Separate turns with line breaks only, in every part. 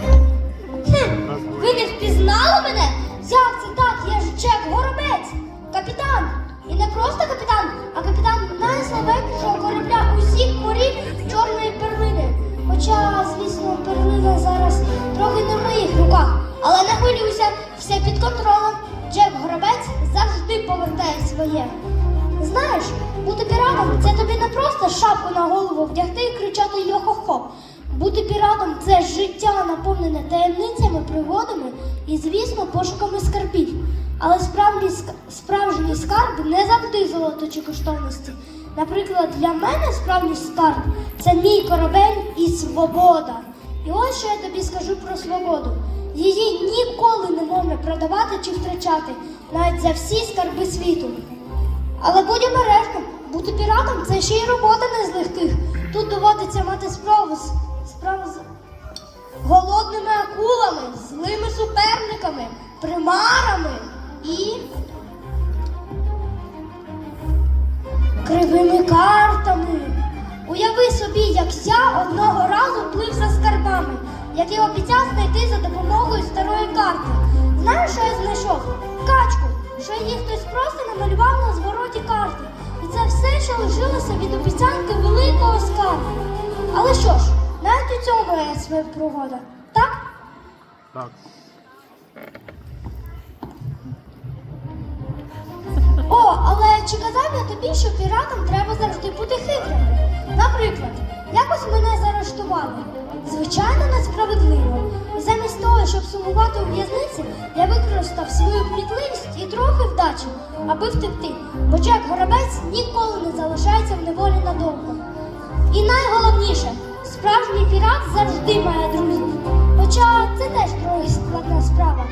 так.
Ви не впізнали мене? Як це так? Я ж Джек Горобець, капітан. І не просто капітан, а капітан найслабкішого корабля усіх морів чорної перлини. Хоча, звісно, перлина зараз трохи не в моїх руках. Але не хвилюйся, все під контролем. Джек Горобець завжди повертає своє. Знаєш, бути піратом це тобі не просто шапку на голову вдягти і кричати йо-хо-хо. Бути піратом це життя наповнене таємницями, пригодами і, звісно, пошуками скарбів. Але справжній, ск- справжній скарб не завжди золото чи коштовності. Наприклад, для мене справжній скарб це мій корабель і свобода. І ось що я тобі скажу про свободу. Її ніколи не можна продавати чи втрачати, навіть за всі скарби світу. Але будь обережним, бути піратом це ще й робота не з легких. Тут доводиться мати справу з справу з голодними акулами, злими суперниками, примарами і кривими картами. Уяви собі, як я одного разу плив за скарбами, які обіцяв знайти за допомогою старої карти. Знаєш, що я знайшов? Качку, що її хтось просто намалював на звороті карти. І це все, що лишилося від обіцянки великого скарбу. Але що ж, у цьому є своя пригода, так? Так. О, але чи казав я тобі, що піратам треба завжди бути хитрими? Наприклад, якось мене заарештували. Звичайно, несправедливо. І замість того, щоб сумувати у в'язниці, я використав свою плітливість і трохи вдачі, аби втекти. Бо Джек Горобець ніколи не залишається в неволі надовго. І найголовніше, справжній пірат завжди має друзів. Хоча це теж трохи складна справа.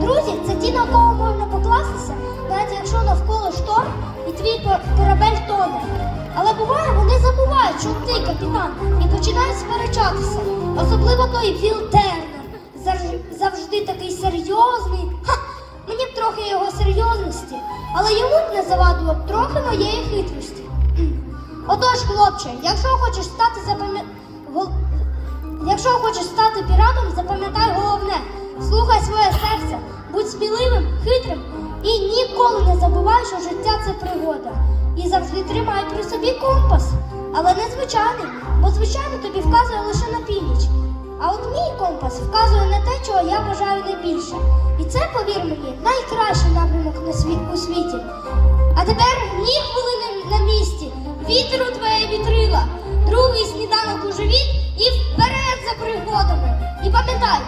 Друзі це ті, на кого можна покластися, навіть якщо навколо шторм і твій корабель тоне. Але буває, вони забувають, що ти капітан, і починають сперечатися. Особливо той Віл Тернер. Завжди такий серйозний. Ха! Мені б трохи його серйозності, але йому б не завадило б трохи моєї хитрості. Отож, хлопче, якщо хочеш стати запам'я... Якщо хочеш стати піратом, запам'ятай головне. Слухай своє серце, будь сміливим, хитрим і ніколи не забувай, що життя це пригода. І завжди тримай при собі компас. Але не звичайний, бо звичайно тобі вказує лише на північ. А от мій компас вказує на те, чого я бажаю найбільше. І це, повір мені, найкращий напрямок другий сніданок у живіт і вперед за пригодами. І пам'ятай,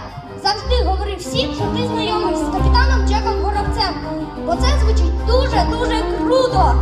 завжди говори всім, що ти знайомий з капітаном Джеком Горобцем, бо це звучить дуже-дуже круто.